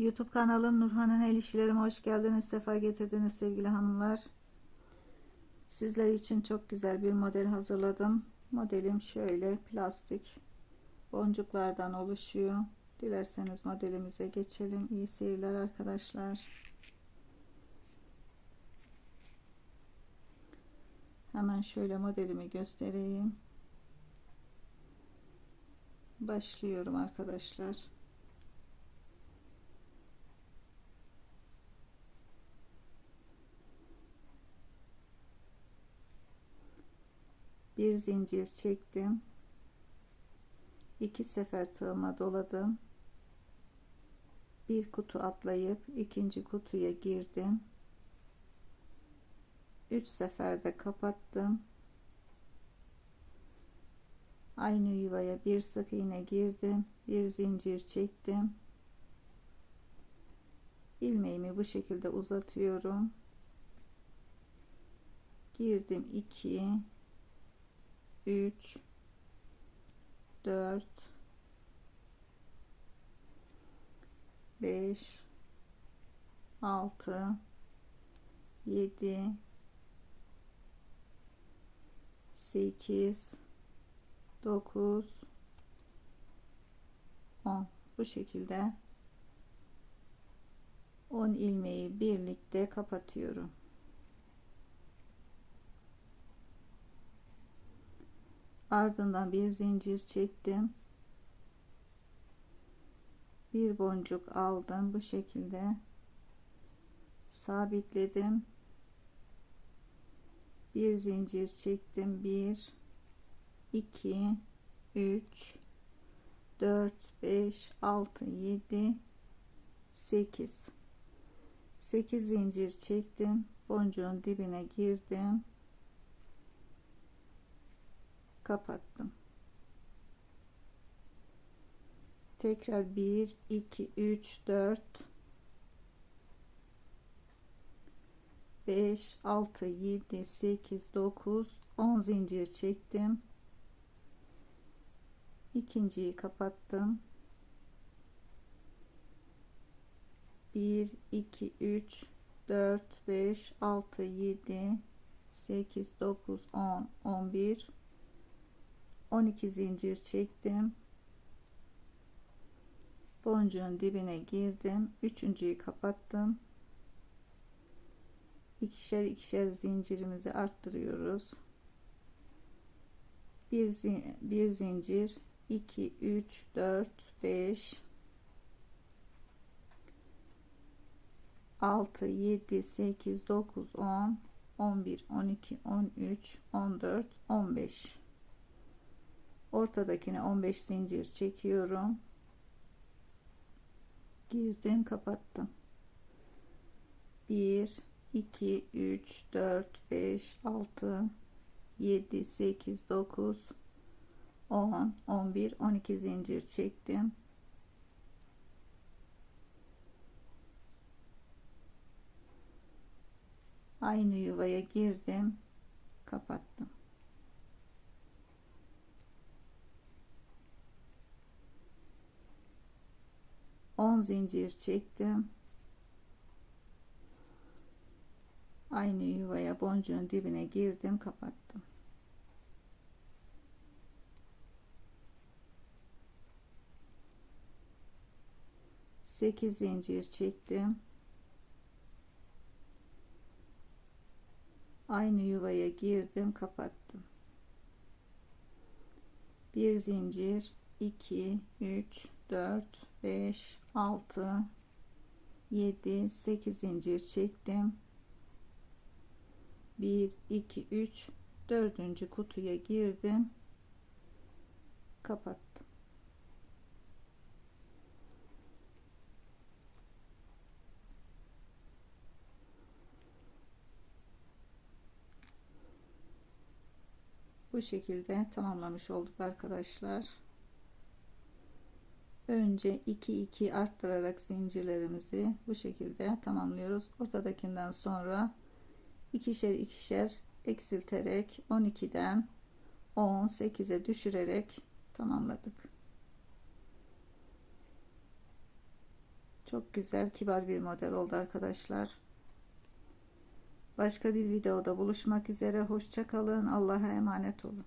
YouTube kanalım Nurhan'ın El İşlerime hoş geldiniz. Sefa getirdiniz sevgili hanımlar. Sizler için çok güzel bir model hazırladım. Modelim şöyle plastik boncuklardan oluşuyor. Dilerseniz modelimize geçelim. İyi seyirler arkadaşlar. Hemen şöyle modelimi göstereyim. Başlıyorum arkadaşlar. Bir zincir çektim. İki sefer tığıma doladım. Bir kutu atlayıp ikinci kutuya girdim. Üç seferde kapattım. Aynı yuvaya bir sık iğne girdim bir zincir çektim. İlmeğimi bu şekilde uzatıyorum. Girdim 2 3 4 5 6 7 8 9 10 bu şekilde 10 ilmeği birlikte kapatıyorum ardından bir zincir çektim. Bir boncuk aldım. Bu şekilde sabitledim. Bir zincir çektim. 1 2 3 4 5 6 7 8 8 zincir çektim. Boncuğun dibine girdim kapattım. Tekrar 1 2 3 4 5 6 7 8 9 10 zincir çektim. İkinciyi kapattım. 1 2 3 4 5 6 7 8 9 10 11 12 zincir çektim. Boncuğun dibine girdim. Üçüncüyü kapattım. İkişer ikişer zincirimizi arttırıyoruz. Bir, bir zincir. 2 3 4 5 6 7 8 9 10 11 12 13 14 15 ortadakine 15 zincir çekiyorum. Girdim kapattım. 1 2 3 4 5 6 7 8 9 10 11 12 zincir çektim. Aynı yuvaya girdim kapattım 10 zincir çektim. Aynı yuvaya boncuğun dibine girdim kapattım. Sekiz zincir çektim. Aynı yuvaya girdim kapattım. Bir zincir 2 3 4 5 6 7 8 zincir çektim. 1 2 3 dördüncü kutuya girdim. Kapattım. Bu şekilde tamamlamış olduk arkadaşlar önce 2 2 arttırarak zincirlerimizi bu şekilde tamamlıyoruz ortadakinden sonra ikişer ikişer eksilterek 12'den 18'e düşürerek tamamladık Çok güzel, kibar bir model oldu arkadaşlar. Başka bir videoda buluşmak üzere. Hoşça kalın. Allah'a emanet olun.